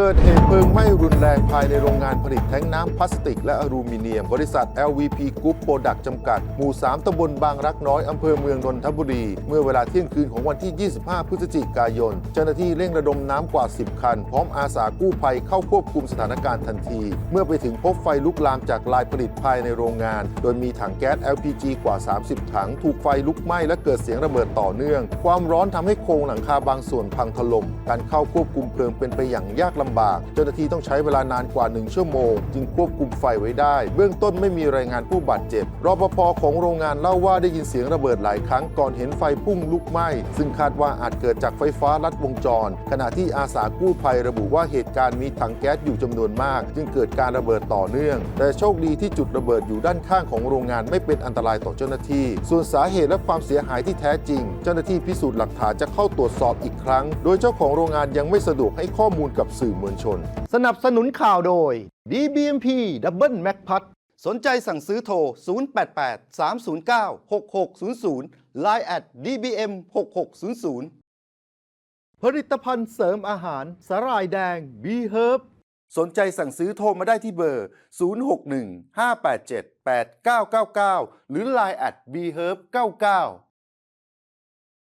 เกิดเหตุเพลิงไหม้รุนแรงภายในโรงงานผลิตแท้งน้ำพลาสติกและอลูมิเนียม บริษัท LVP Group Product จำกัด หมู่ 3ตำบลบางรักน้อย อำเภอเมืองนนทบุรี เมื่อเวลาเที่ยงคืนของวันที่ 25 พฤศจิกายน เจ้าหน้าที่เร่งระดมน้ำกว่า 10 คัน พร้อมอาสากู้ภัยเข้าควบคุมสถานการณ์ทันที เมื่อไปถึงพบไฟลุกลามจากลายผลิตภายในโรงงาน โดยมีถังแก๊ส LPG กว่า 30 ถัง ถูกไฟลุกไหม้และเกิดเสียงระเบิดต่อเนื่อง ความร้อนทำให้โครงหลังคาบางส่วนพังถล่ม การเข้าควบคุมเพลิงเป็นไปอย่างยากลำบาก เจ้าหน้าที่ต้องใช้เวลานานกว่า 1 ชั่วโมง จึงควบคุมไฟไว้ได้ เบื้องต้นไม่มีรายงานผู้บาดเจ็บรปภของโรงงานเล่าว่าได้ยินเสียงระเบิดหลายครั้งก่อนเห็นไฟพุ่งลุกไหม้ ซึ่งคาดว่าอาจเกิดจากไฟฟ้าลัดวงจร ขณะที่อาสากู้ภัยระบุว่าเหตุการณ์มีถังแก๊สอยู่จำนวนมาก จึงเกิดการระเบิดต่อเนื่อง แต่โชคดีที่จุดระเบิดอยู่ด้านข้างของโรงงานไม่เป็นอันตรายต่อเจ้าหน้าที่ ส่วนสาเหตุและความเสียหายที่แท้จริง เจ้าหน้าที่พิสูจน์หลักฐานจะเข้าตรวจสอบอีกครั้ง โดยเจ้าของโรงงานยังไม่สะดวกให้ข้อมูลกับสื่อมวลชน สนับสนุนข่าวโดย DBMP Double Mac p a t สนใจสั่งซื้อโทร 088 309 6600 Line at DBM 6600ผลิตภัณฑ์เสริมอาหารสาหร่ายแดง B Herb สนใจสั่งซื้อโทรมาได้ที่เบอร์ 061 587 8999 หรือ Line at B Herb 99